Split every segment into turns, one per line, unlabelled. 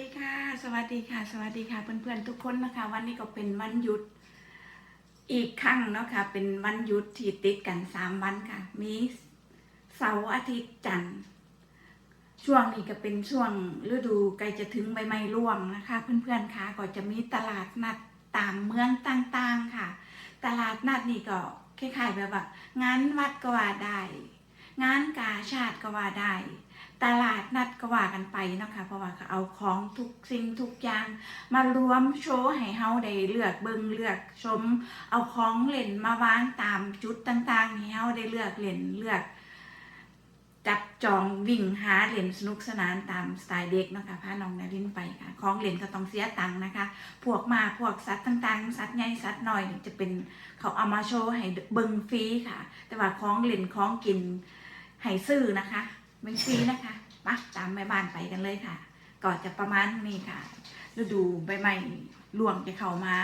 ดีค่ะ สวัสดีค่ะ สวัสดีค่ะ เพื่อนๆทุกคนนะคะ วันนี้ก็เป็นวันหยุดอีกครั้งเนาะค่ะ เป็นวันหยุดที่ติดกันสามวันค่ะ มีเสาร์อาทิตย์จันทร์ ช่วงนี้ก็เป็นช่วงฤดูใกล้จะถึงใบไม้ร่วงนะคะ เพื่อนๆค่ะก็จะมีตลาดนัดตามเมืองต่างๆค่ะ ตลาดนัดนี่ก็คล้ายๆแบบว่างานวัดก็ว่าได้ งานกาชาติก็ว่าได้ ตลาดนัดก็ว่ากันไปนะคะเพราะว่าเขาเอาของทุกสิ่งทุกอย่างมารวมโชว์ให้เฮาได้เลือกเบิ่งเลือกชม เอาของเล่นมาวางตามจุดต่างๆให้เฮาได้เลือกเล่นเลือก จับจองวิ่งหาเล่นสนุกสนานตามสไตล์เด็กนะคะพาน้องนารินไปค่ะของเล่นก็ต้องเสียตังค์นะคะ พวกมาพวกสัตว์ต่างๆ สัตว์ใหญ่สัตว์น้อยจะเป็นเขาเอามาโชว์ให้เบิ่งฟรีค่ะ แต่ว่าของเล่นของกินให้ซื้อนะคะ ไม่ฟรีนะคะมาตามแม่บ้านไปกันเลยค่ะ ก่อนจะประมาณนี้ค่ะ ฤดูใบไม้ร่วงจะเข้ามา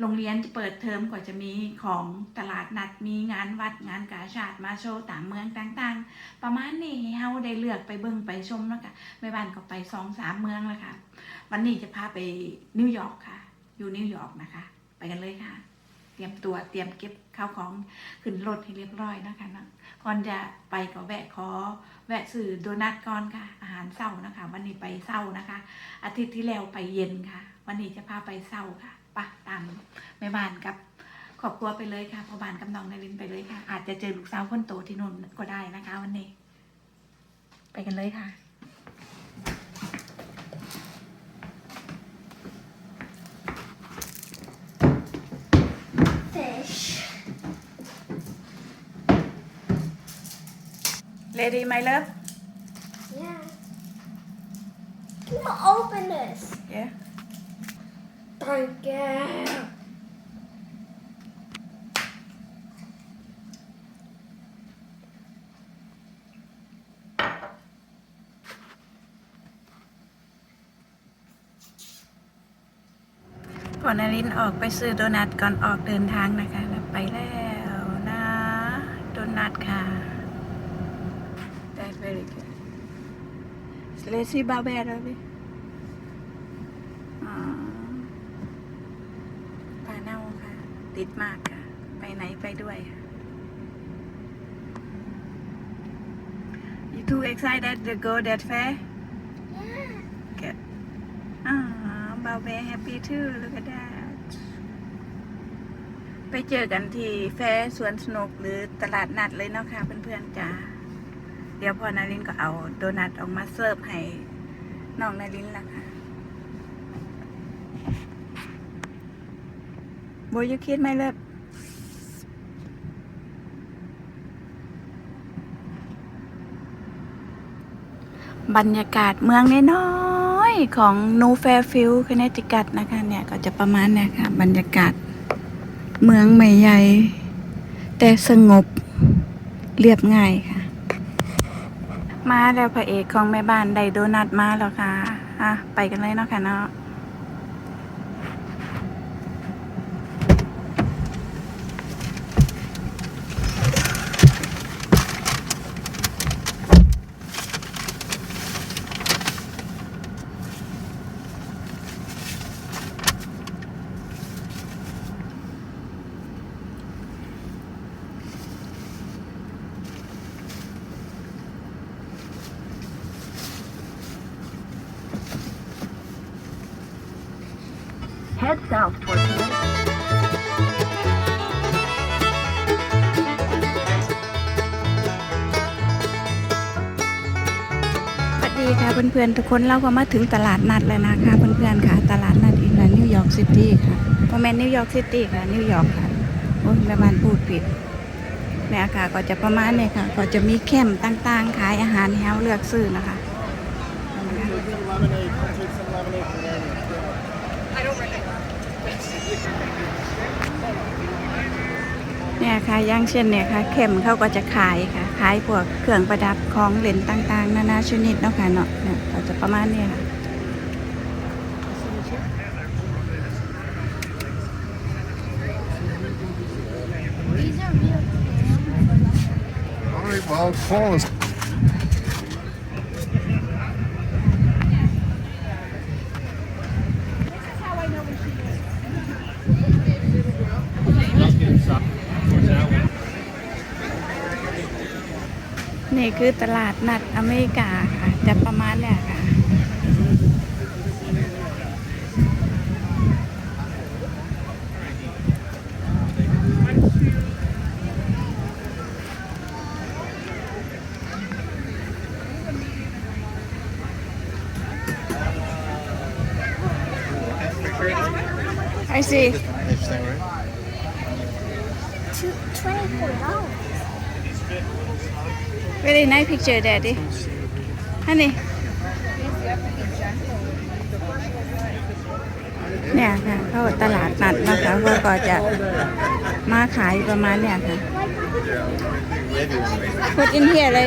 โรงเรียนจะเปิดเทอมก็จะมีของตลาดนัดมีงานวัดงานกาชาติมาโชว์ตามเมืองต่างๆ ประมาณนี้ให้เฮาได้เลือกไปเบิ่งไปชมแล้วค่ะแม่บ้านก็ไปสองสามเมืองแล้วค่ะ วันนี้จะพาไปนิวยอร์กค่ะ อยู่นิวยอร์กนะคะ ไปกันเลยค่ะ เตรียมตัวเตรียมเก็บข้าวของขึ้นรถให้เรียบร้อยนะคะนะก่อนจะไปก็แวะขอแวะซื้อโดนัทก่อนค่ะ อาหารเช้านะคะ วันนี้ไปเช้านะคะ อาทิตย์ที่แล้วไปเย็นค่ะ วันนี้จะพาไปเช้าค่ะปะตามแม่บ้านกับขอบครัวไปเลยค่ะพ่อบ้านกับน้องนารินไปเลยค่ะ อาจจะเจอลูกสาวคนโตที่นู่นก็ได้นะคะ วันนี้ ไปกันเลยค่ะ Ready my love
Yeah. Can you open this?
yeah
Thank you.
Dạ. พอนารินออกไปซื้อโดนัทก่อนออกเดินทางนะคะ แล้วไปแล้วนะ โดนัทค่ะ That very good Lazy Barbell เลยอ๋อปลาเน่าค่ะ ติดมากค่ะ ไปไหนไปด้วยค่ะ You too excited to go that fair?
Yeah.
Good. Ah, Barbell happy too. Look at that. ไปเจอกันที่แฟร์สวนสนุกหรือตลาดนัดเลยเนาะค่ะเพื่อนๆจ้า เดี๋ยวพอนารินก็เอาโดนัทออกมาเสิร์ฟให้น้องนารินละค่ะโบยูคิดไหมเลิศบรรยากาศเมืองน้อยๆของนูแฟร์ฟิลด์คเนติกัตนะคะเนี่ย ก็จะประมาณเนี่ยค่ะ บรรยากาศเมืองไม่ใหญ่ แต่สงบเรียบง่ายค่ะ มาแล้วพระเอกของแม่บ้านได้โดนัทมาแล้วค่ะอะไปกันเลยเนาะค่ะเนาะ
Head southward.
สวัสดีค่ะเพื่อนๆทุกคนเราก็มาถึงตลาดนัดแล้วนะคะเพื่อนๆค่ะ ตลาดนัดอินแลนด์นิวยอร์กซิตี้ค่ะโมเมนต์นิวยอร์กซิตี้ค่ะนิวยอร์กค่ะโอ้ยแม่บ้านพูดผิดเนี่ค่ะก็จะประมาณเนี่ยค่ะ ก็จะมีแคมต่างๆ ขายอาหารให้เราเลือกซื้อนะคะ นี่ยค่ะอย่างเช่นเนี่ยค่ะเข็มเขาก็จะขายค่ะขายพวกเครื่องประดับของเหรียญต่างๆ นานาชนิดเนาะค่ะเนาะเนี่ยก็จะประมาณเนี้ค่ะ
All right, well, Paul is
นี่คือตลาดนัดอเมริกาค่ะ จะประมาณเนี่ยค่ะ I see.
Two, Twenty-four dollars.
Very nice picture, Daddy. Honey. เนี่ยค่ะเข้าตลาดนัดนะคะเขาก็จะมาขายประมาณเนี่ยค่ะ Put in here เลย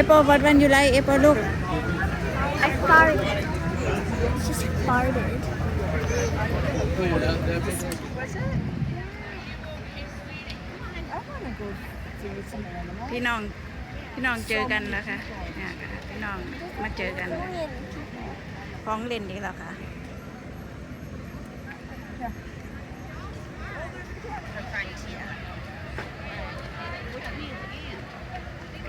Apple, what one you like? Apple, look.
I It's Just farted.
พี่น้องพี่น้องเจอกันแล้วค่ะเนี่ยค่ะพี่น้องมาเจอกันฟ้องเล่นนี้แล้วค่ะ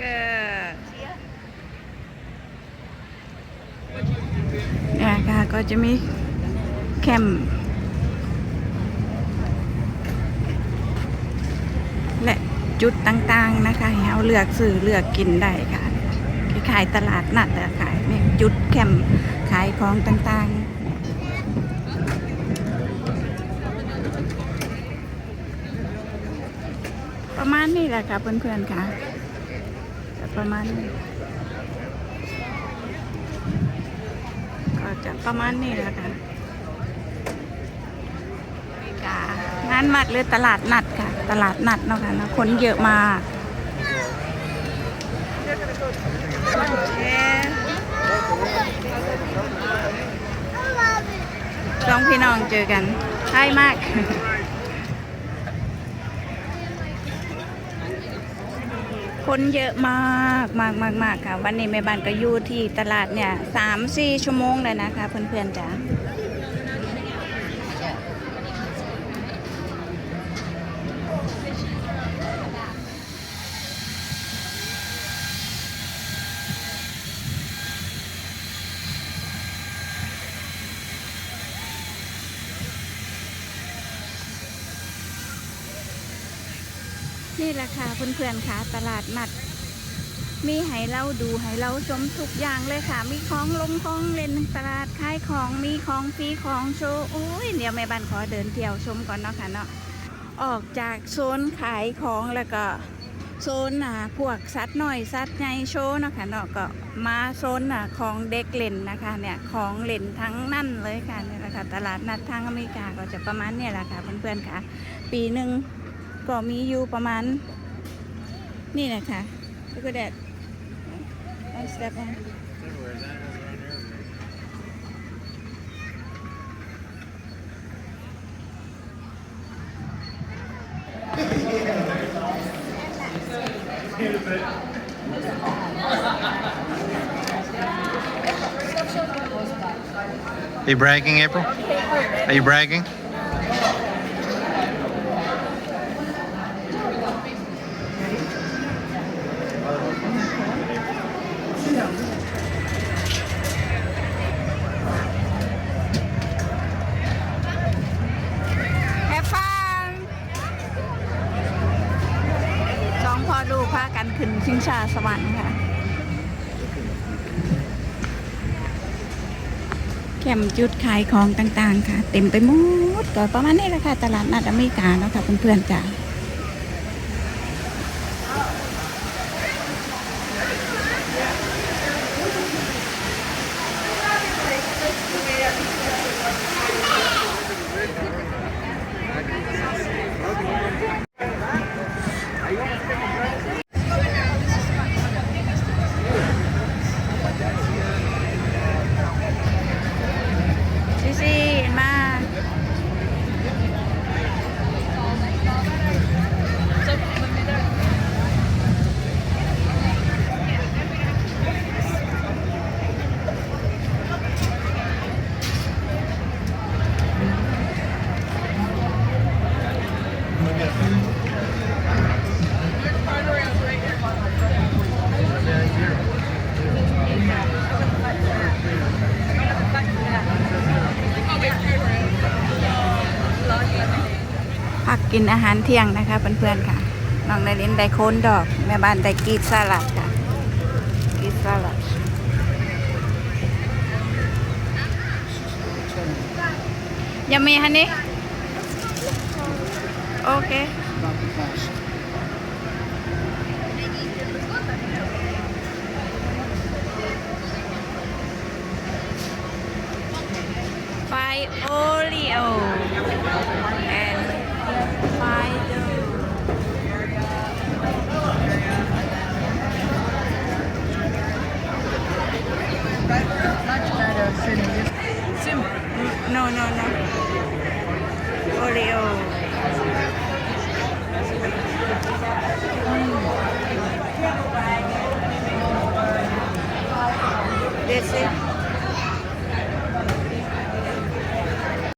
ก็เนี่ยค่ะ ก็จะมีแคมป์และจุดต่างๆนะคะให้เราเลือกซื้อเลือกกินได้ค่ะขายตลาดนัดอะขายเนี่ยจุดแคมป์ขายของต่างๆประมาณนี้แหละค่ะเพื่อนๆค่ะจะประมาณนี้ จะประมาณนี้แล้วค่ะงานวัดหรือตลาดนัดค่ะ ตลาดนัดเนาะค่ะนะคนเยอะมากสองพี่น้องเจอกันใช่มาก คนเยอะมากมากมากมากค่ะ วันนี้แม่บ้านก็อยู่ที่ตลาดเนี่ยสามสี่ชั่วโมงเลยนะคะ เพื่อนๆจ้า นี่แหละค่ะเพื่อนๆค่ะตลาดนัด มีให้เราดูให้เราชมทุกอย่างเลยค่ะ มีของลงของเล่นตลาดขายของมีของฟรีของโชว์โอ้ยเดี๋ยวแม่บ้านขอเดินเที่ยวชมก่อนเนาะค่ะเนาะออกจากโซนขายของแล้วก็โซนอะพวกสัตว์หน่อยสัตว์ใหญ่โชว์เนาะค่ะเนาะก็มาโซนอะของเด็กเล่นนะคะเนี่ยของเล่นทั้งนั่นเลยค่ะเนี่ยแหละค่ะตลาดนัดทางอเมริกาก็จะประมาณเนี่ยแหละค่ะเพื่อนๆค่ะ ปีหนึ่ง ก็มีอยู่ประมาณ นี่แหละคะแล้วก็แดด One step on.
Are you bragging, April? Are you bragging?
องพ่อลูกพากันขึ้นชิงชาสวรรค์ค่ะ แคมจุดขายของต่างๆ ค่ะ เต็มไปหมดก็ประมาณนี้แหละค่ะ ตลาดนัดอเมริกาเนาะค่ะเพื่อนๆจ้าซีซีเห็นมา กินอาหารเที่ยงนะคะเพื่อนๆค่ะน้องได้เล่นได้โคนดอกแม่บ้านได้กีดสลัดค่ะกีดสลัด Yummy, honey? Okay.
Not the best.
Five Oreo and five No, no. Oreo.